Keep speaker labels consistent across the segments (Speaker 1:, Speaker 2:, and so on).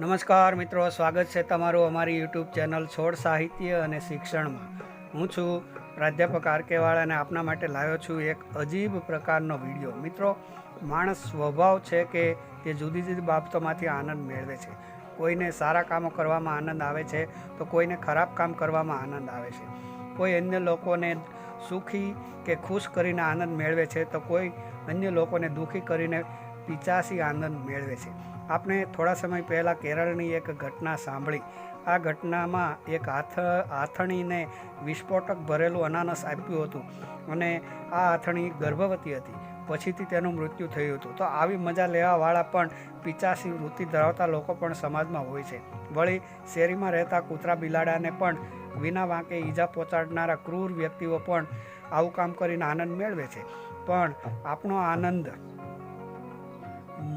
Speaker 1: નમસ્કાર મિત્રો, સ્વાગત છે તમારું અમારી યુટ્યુબ ચેનલ છોડ સાહિત્ય અને શિક્ષણમાં. હું છું પ્રાધ્યાપક આરકેવાળ અને આપના માટે લાવ્યો છું એક અજીબ પ્રકારનો વીડિયો. મિત્રો, માણસ સ્વભાવ છે કે તે જુદી જુદી બાબતોમાંથી આનંદ મેળવે છે. કોઈને સારા કામો કરવામાં આનંદ આવે છે, તો કોઈને ખરાબ કામ કરવામાં આનંદ આવે છે. કોઈ અન્ય લોકોને સુખી કે ખુશ કરીને આનંદ મેળવે છે, તો કોઈ અન્ય લોકોને દુઃખી કરીને પિચાસી આનંદ મેળવે છે. આપણે થોડા સમય પહેલાં કેરળની એક ઘટના સાંભળી. આ ઘટનામાં એક હાથ આથણીને વિસ્ફોટક ભરેલું અનાનસ આપ્યું હતું અને આ આથણી ગર્ભવતી હતી. પછીથી તેનું મૃત્યુ થયું હતું. તો આવી મજા લેવાવાળા પણ પિચાસી વૃત્તિ ધરાવતા લોકો પણ સમાજમાં હોય છે. વળી શેરીમાં રહેતા કૂતરા બિલાડાને પણ વિના વાંકે ઈજા પહોંચાડનારા ક્રૂર વ્યક્તિઓ પણ આવું કામ કરીને આનંદ મેળવે છે. પણ આપણો આનંદ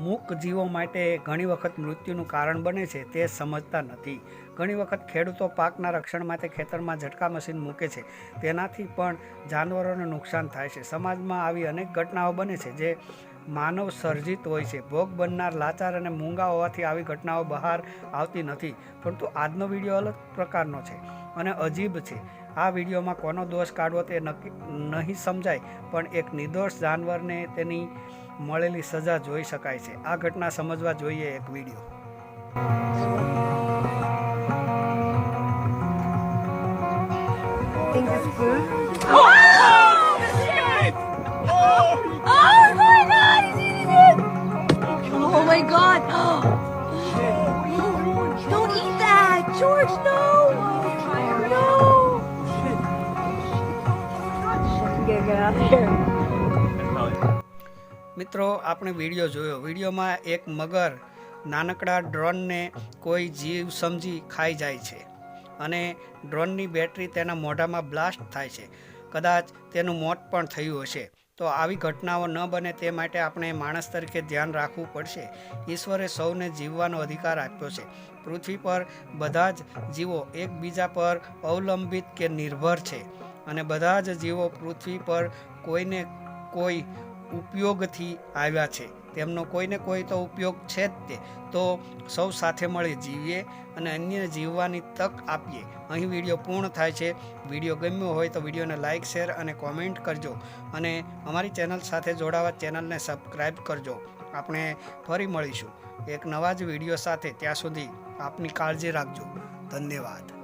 Speaker 1: મૂક જીવો માટે ઘણી વખત મૃત્યુનું કારણ બને છે તે સમજતા નથી. ઘણી વખત ખેડૂતો પાકના રક્ષણ માટે ખેતરમાં ઝટકા મશીન મૂકે છે. તેનાથી પણ જાનવરોને નુકસાન થાય છે. સમાજમાં આવી અનેક ઘટનાઓ બને છે જે માનવ સર્જિત હોય છે. ભોગ બનનાર લાચાર અને મૂંગા હોવાથી આવી ઘટનાઓ બહાર આવતી નથી. પરંતુ આજનો વીડિયો અલગ પ્રકારનો છે અને અજીબ છે. આ વિડીયોમાં કોનો દોષ કાઢવો તે નક્કી, નહીં સમજાય, પણ એક નિર્દોષ જાનવરને તેની મળેલી સજા જોઈ શકાય છે આ ઘટના સમજવા જોઈએ એક video?
Speaker 2: Oh my god! Oh! Don't eat that! George, no! No!
Speaker 3: Get out of here.
Speaker 1: મિત્રો, આપણે વીડિયો જોયો. વિડીયોમાં એક મગર નાનકડા ડ્રોનને કોઈ જીવ સમજી ખાઈ જાય છે અને ડ્રોનની બેટરી તેના મોઢામાં બ્લાસ્ટ થાય છે. કદાચ તેનું મોત પણ થયું હશે. તો આવી ઘટનાઓ ન બને તે માટે આપણે માણસ તરીકે ધ્યાન રાખવું પડશે. ઈશ્વરે સૌને જીવવાનો અધિકાર આપ્યો છે. પૃથ્વી પર બધા જ જીવો એકબીજા પર અવલંબિત કે નિર્ભર છે અને બધા જ જીવો પૃથ્વી પર કોઈને કોઈ ઉપયોગથી આવ્યા છે. તેમનો કોઈને કોઈ તો ઉપયોગ છે જ તે. તો સૌ સાથે મળી જીવીએ અને અન્ય જીવવાની તક આપીએ. અહીં વીડિયો પૂર્ણ થાય છે. વીડિયો ગમ્યો હોય તો વિડીયોને લાઇક શેર અને કોમેન્ટ કરજો. અને અમારી ચેનલ સાથે જોડાવા ચેનલને સબસ્ક્રાઈબ કરજો. આપણે ફરી મળીશું. એક નવા જ વીડિયો સાથે ત્યાં સુધી આપની કાળજી રાખજો. ધન્યવાદ.